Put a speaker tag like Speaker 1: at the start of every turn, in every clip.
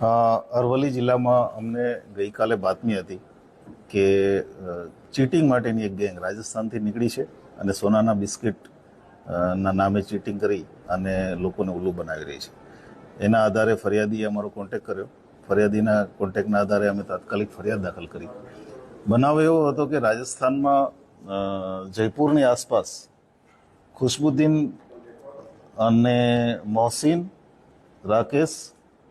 Speaker 1: અરવલ્લી જિલ્લામાં અમને ગઈકાલે બાતમી હતી કે ચીટિંગ માટેની એક ગેંગ રાજસ્થાનથી નીકળી છે અને સોનાના બિસ્કિટ ના નામે ચીટિંગ કરી અને લોકોને ઉલ્લુ બનાવી રહી છે. એના આધારે ફરિયાદીએ અમારો કોન્ટેક કર્યો. ફરિયાદીના કોન્ટેકના આધારે અમે તાત્કાલિક ફરિયાદ દાખલ કરી. બનાવ એવો હતો કે રાજસ્થાનમાં જયપુરની આસપાસ ખુશબુદ્દીન અને મોહસિન, રાકેશ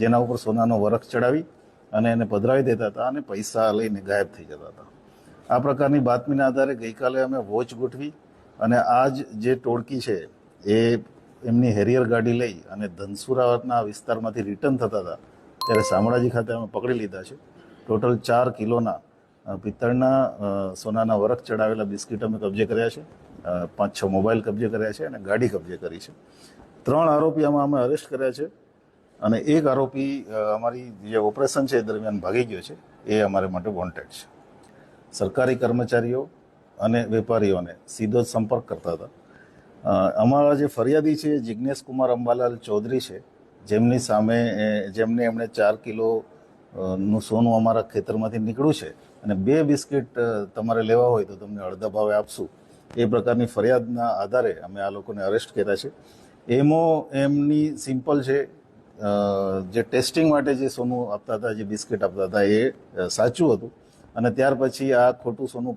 Speaker 1: જેના ઉપર સોનાનો વરખ ચડાવી અને એને પધરાવી દેતા હતા અને પૈસા લઈને ગાયબ થઈ જતા હતા. આ પ્રકારની બાતમીના આધારે ગઈકાલે અમે વોચ ગોઠવી અને આજ જે ટોળકી છે, એ એમની હેરિયર ગાડી લઈ અને ધનસુરાવતના વિસ્તારમાંથી રિટર્ન થતા હતા, ત્યારે શામળાજી ખાતે અમે પકડી લીધા છે. ટોટલ ચાર કિલોના પિત્તળના સોનાના વરખ ચડાવેલા બિસ્કિટ અમે કબજે કર્યા છે. પાંચ છ મોબાઈલ કબજે કર્યા છે અને ગાડી કબજે કરી છે. ત્રણ આરોપી આમાં અમે અરેસ્ટ કર્યા છે. અને એક આરોપી અમારી જે ઓપરેશન છે એ દરમિયાન ભાગી ગયો છે. એ અમારે માટે વોન્ટેડ છે. સરકારી કર્મચારીઓ અને વેપારીઓને સીધો જ સંપર્ક કરતા હતા. અમારા જે ફરિયાદી છે જિજ્ઞેશ કુમાર અંબાલાલ ચૌધરી છે, જેમની સામે જેમને એમણે ચાર કિલો નું સોનું અમારા ખેતરમાંથી નીકળ્યું છે અને બે બિસ્કિટ તમારે લેવા હોય તો તમને અડધા ભાવે આપશું. એ પ્રકારની ફરિયાદના આધારે અમે આ લોકોને અરેસ્ટ કર્યા છે. એમો, એમની સિમ્પલ છે જે ટેસ્ટિંગ માટે જે સોનું આપતા હતા, જે બિસ્કિટ આપતા હતા, એ સાચું હતું. અને ત્યાર પછી આ ખોટું સોનું